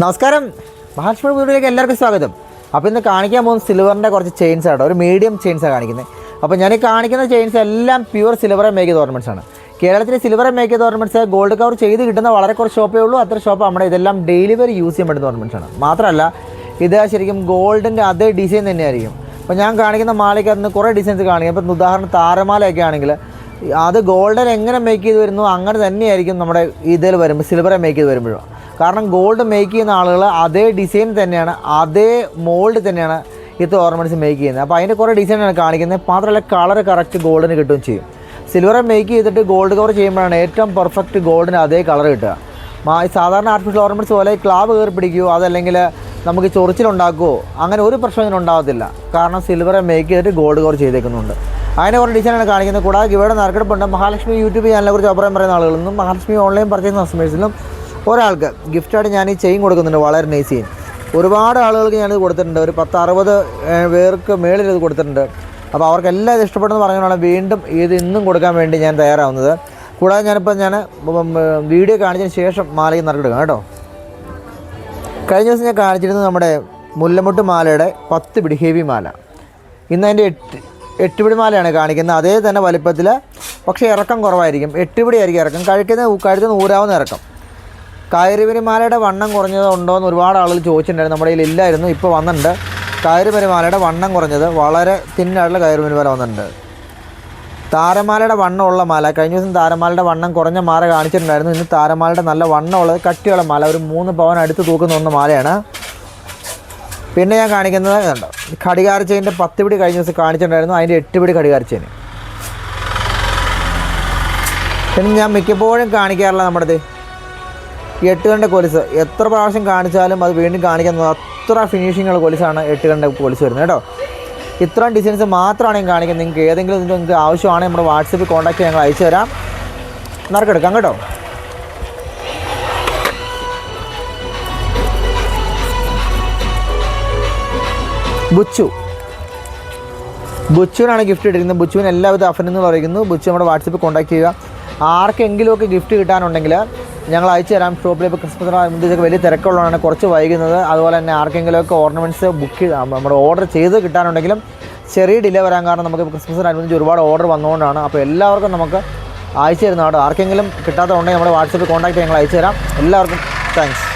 നമസ്കാരം. മഹാലക്ഷ്മി വീഡിയോയിലേക്ക് എല്ലാവർക്കും സ്വാഗതം. അപ്പോൾ ഇന്ന് കാണിക്കാൻ പോകുന്ന സിൽവറിന്റെ കുറച്ച് ചെയിൻസ് ആണ് ഒരു മീഡിയം ചെയിൻസാണ് കാണിക്കുന്നത്. അപ്പോൾ ഞാൻ ഈ കാണിക്കുന്ന ചെയിൻസ് എല്ലാം പ്യുവർ സിൽവർ മേക്ക് ഓർണമെന്റ്സ് ആണ്. കേരളത്തിലെ silver make ornaments gold cover ചെയ്ത് കിട്ടുന്ന വളരെ കുറച്ച് ഷോപ്പേ ഉള്ളൂ. അത്ര ഷോപ്പ് നമ്മുടെ ഇതെല്ലാം ഡെയിലി വെയർ യൂസ് ചെയ്യാൻ പറ്റുന്ന ഓർണമെന്റ്സ് ആണ്. മാത്രമല്ല ഇത് ശരിക്കും ഗോൾഡിന്റെ അതേ ഡിസൈൻ തന്നെയായിരിക്കും. അപ്പോൾ ഞാൻ കാണിക്കുന്ന മാലയ്ക്ക് അതിന് കുറേ ഡിസൈൻസ് കാണിക്കും. അപ്പോൾ ഉദാഹരണം താരമാലയൊക്കെ ആണെങ്കിൽ അത് ഗോൾഡൻ എങ്ങനെ മേക്ക് ചെയ്ത് വരുന്നു അങ്ങനെ തന്നെയായിരിക്കും നമ്മുടെ ഇതിൽ വരുമ്പോൾ സിൽവറെ മേക്ക് ചെയ്ത് വരുമ്പോഴും. കാരണം ഗോൾഡ് മേക്ക് ചെയ്യുന്ന ആളുകൾ അതേ ഡിസൈൻ തന്നെയാണ് അതേ മോൾഡ് തന്നെയാണ് ഇത് ഓർണമെന്റ്സ് മേക്ക് ചെയ്യുന്നത്. അപ്പോൾ അതിന്റെ കുറേ ഡിസൈനാണ് കാണിക്കുന്നത്. മാത്രമല്ല കളർ കറക്റ്റ് ഗോൾഡിന് കിട്ടുകയും ചെയ്യും. സിൽവർ മേക്ക് ചെയ്തിട്ട് ഗോൾഡ് കവർ ചെയ്യുമ്പോഴാണ് ഏറ്റവും പെർഫെക്റ്റ് ഗോൾഡിന് അതേ കളർ കിട്ടുക. സാധാരണ ആർട്ടിഫിഷ്യൽ ഓർണമെന്റ്സ് പോലെ ക്ലാവ് കയറി പിടിക്കുകയോ അതല്ലെങ്കിൽ നമുക്ക് ചൊറിച്ചിലുണ്ടാക്കുമോ അങ്ങനെ ഒരു പ്രശ്നം ഇതിന് ഉണ്ടാകത്തില്ല. കാരണം സിൽവറെ മേക്ക് ചെയ്തിട്ട് ഗോൾഡ് കവർ ചെയ്തേക്കുന്നുണ്ട്. അതിനെ കുറേ ഡിസൈനാണ് കാണിക്കുന്നത്. കൂടാതെ ഇവിടെ നറുക്കെടുപ്പുണ്ട് മഹാലക്ഷ്മി യൂട്യൂബ് ചാനലിനെ കുറിച്ച് അഭിപ്രായം പറയുന്ന ആളുകളൊന്നും മഹാലക്ഷ്മി ഓൺലൈൻ പർച്ചേസ് കസ്റ്റമേഴ്സിലും ഒരാൾക്ക് ഗിഫ്റ്റായിട്ട് ഞാൻ ഈ ചെയിൻ കൊടുക്കുന്നുണ്ട് വളരെ നൈസ് ചെയിൻ. ഒരുപാട് ആളുകൾക്ക് ഞാനിത് കൊടുത്തിട്ടുണ്ട്. ഒരു പത്ത് അറുപത് പേർക്ക് മേളിൽ ഇത് കൊടുത്തിട്ടുണ്ട്. അപ്പോൾ അവർക്കെല്ലാം ഇത് ഇഷ്ടപ്പെടുന്ന പറഞ്ഞാണ് വീണ്ടും ഇത് ഇന്നും കൊടുക്കാൻ വേണ്ടി ഞാൻ തയ്യാറാവുന്നത്. കൂടാതെ ഞാനിപ്പോൾ ഞാൻ വീഡിയോ കാണിച്ചതിന് ശേഷം മാലയ്ക്ക് നറുക്കെടുക്കാം കേട്ടോ. കഴിഞ്ഞ ദിവസം ഞാൻ കാണിച്ചിരുന്നത് നമ്മുടെ മുല്ലമുട്ട് മാലയുടെ പത്ത് പിടി ഹെവി മാല. ഇന്ന് അതിന്റെ എട്ട് എട്ട് പിടി മാലയാണ് കാണിക്കുന്നത്. അതേ തന്നെ വലിപ്പത്തിൽ പക്ഷേ ഇറക്കം കുറവായിരിക്കും. എട്ട് പിടി ആയിരിക്കും ഇറക്കം. കഴിക്കുന്ന കഴിക്കുന്ന ഊരാവുന്ന ഇറക്കം. കയറുപരി മാലയുടെ വണ്ണം കുറഞ്ഞത് ഉണ്ടോ എന്ന് ഒരുപാട് ആളുകൾ ചോദിച്ചിട്ടുണ്ടായിരുന്നു. നമ്മുടെ കയ്യിൽ ഇല്ലായിരുന്നു ഇപ്പോൾ വന്നിട്ടുണ്ട്. കയറുപരി മാലയുടെ വണ്ണം കുറഞ്ഞത് വളരെ തിന്നായിട്ടുള്ള കയറുപരി മാല വന്നിട്ടുണ്ട്. താരമാലയുടെ വണ്ണമുള്ള മാല കഴിഞ്ഞ ദിവസം താരമാലയുടെ വണ്ണം കുറഞ്ഞ മാല കാണിച്ചിട്ടുണ്ടായിരുന്നു. ഇന്ന് താരമാലയുടെ നല്ല വണ്ണമുള്ളത് കട്ടിയുള്ള മാല ഒരു മൂന്ന് പവൻ അടുത്ത് തൂക്കുന്ന ഒന്ന് മാലയാണ്. പിന്നെ ഞാൻ കാണിക്കുന്നത് കണ്ടോ ഘടികാര പത്ത് പിടി കഴിഞ്ഞ ദിവസം കാണിച്ചിട്ടുണ്ടായിരുന്നു അതിന്റെ എട്ട് പിടി ഘടികാര പിന്നെ ഞാൻ മിക്കപ്പോഴും കാണിക്കാറുള്ള നമ്മുടെ എട്ടുകണ്ട കൊലിസ് എത്ര പ്രാവശ്യം കാണിച്ചാലും അത് വീണ്ടും കാണിക്കുന്നത് അത്ര ഫിനിഷിങ്ങുള്ള കൊലിസാണ് എട്ടുകണ്ട കൊലിസ് വരുന്നത് കേട്ടോ. ഇത്രയും ഡിസൈൻസ് മാത്രമാണ് ഞാൻ കാണിക്കുന്നത്. നിങ്ങൾക്ക് ഏതെങ്കിലും നിങ്ങൾക്ക് ആവശ്യമാണെങ്കിൽ നമ്മുടെ വാട്സപ്പിൽ കോൺടാക്ട് ഞങ്ങൾ അയച്ചു തരാം. നറുക്കെടുക്കാം കേട്ടോ. ബുച്ചു. ബുച്ചുവിനാണ് ഗിഫ്റ്റ് ഇട്ടിരിക്കുന്നത്. ബുച്ചുവിന് എല്ലാവിധ അഫൻ എന്ന് പറയുന്നു. ബുച്ചു നമ്മുടെ വാട്സപ്പിൽ കോൺടാക്ട് ചെയ്യുക. ആർക്കെങ്കിലുമൊക്കെ ഗിഫ്റ്റ് കിട്ടാനുണ്ടെങ്കിൽ ഞങ്ങൾ അയച്ചു തരാം. ഷോപ്പിൽ ഇപ്പോൾ ക്രിസ്മസിനോടനുബന്ധിച്ചൊക്കെ വലിയ തിരക്കുള്ളതാണ് കുറച്ച് വൈകുന്നത്. അതുപോലെ തന്നെ ആർക്കെങ്കിലുമൊക്കെ ഓർണമെന്റ്സ് ബുക്ക് നമ്മൾ ഓർഡർ ചെയ്ത് കിട്ടാനുണ്ടെങ്കിലും ചെറിയ ഡിലേ വരാൻ കാരണം നമുക്ക് ക്രിസ്മസിനനുബന്ധിച്ച് ഒരുപാട് ഓർഡർ വന്നുകൊണ്ടാണ്. അപ്പോൾ എല്ലാവർക്കും നമുക്ക് അയച്ചു തരുന്നതാണ്. ആർക്കെങ്കിലും കിട്ടാത്തതുണ്ടെങ്കിൽ നമ്മുടെ വാട്സപ്പിൽ കോൺടാക്റ്റ് ഞങ്ങൾ അയച്ചു തരാം. എല്ലാവർക്കും താങ്ക്സ്